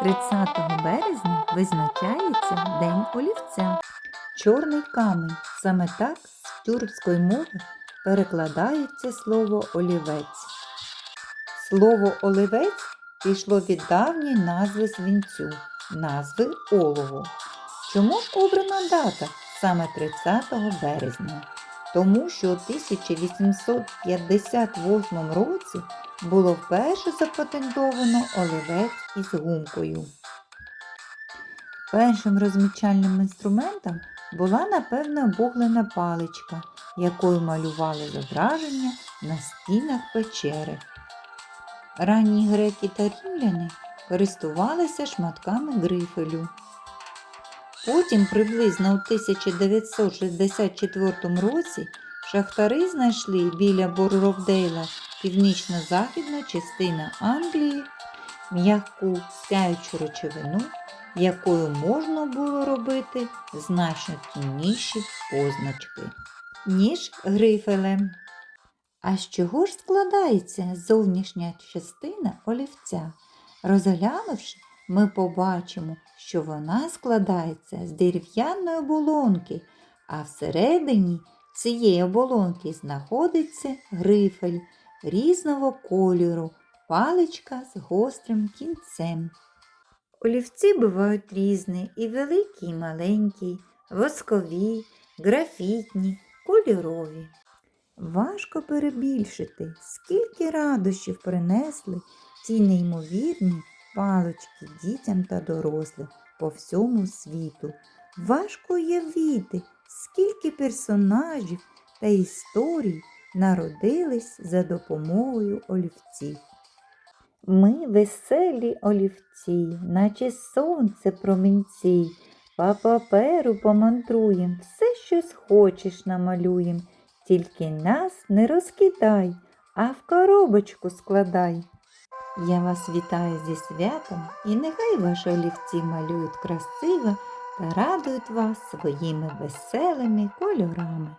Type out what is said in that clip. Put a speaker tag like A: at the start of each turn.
A: 30 березня визначається День олівця. Чорний камінь. Саме так з тюркської мови перекладається слово олівець. Слово оливець пішло від давньої назви свинцю, назви олову. Чому ж обрана дата саме 30 березня? Тому що у 1858 році було вперше запатентовано олівець із гумкою. Першим розмічальним інструментом була, напевно, обуглена паличка, якою малювали зображення на стінах печери. Ранні греки та рівляни користувалися шматками грифелю. Потім, приблизно у 1964 році, шахтари знайшли біля Боровдейла північно-західна частина Англії м'яку сяючу речовину, якою можна було робити значно тінніші позначки, ніж грифелем. А з чого ж складається зовнішня частина олівця? Розглянувши, ми побачимо, що вона складається з дерев'яної оболонки, а всередині цієї оболонки знаходиться грифель різного кольору, паличка з гострим кінцем. Олівці бувають різні і великі, і маленькі, воскові, графітні, кольорові. Важко перебільшити, скільки радощів принесли ці неймовірні палички дітям та дорослим по всьому світу. Важко уявити, скільки персонажів та історій народились за допомогою олівців. Ми веселі олівці, наче сонце промінці, по паперу помантруєм, все, що схочеш намалюєм, тільки нас не розкидай, а в коробочку складай. Я вас вітаю зі святом і нехай ваші олівці малюють красиво та радують вас своїми веселими кольорами.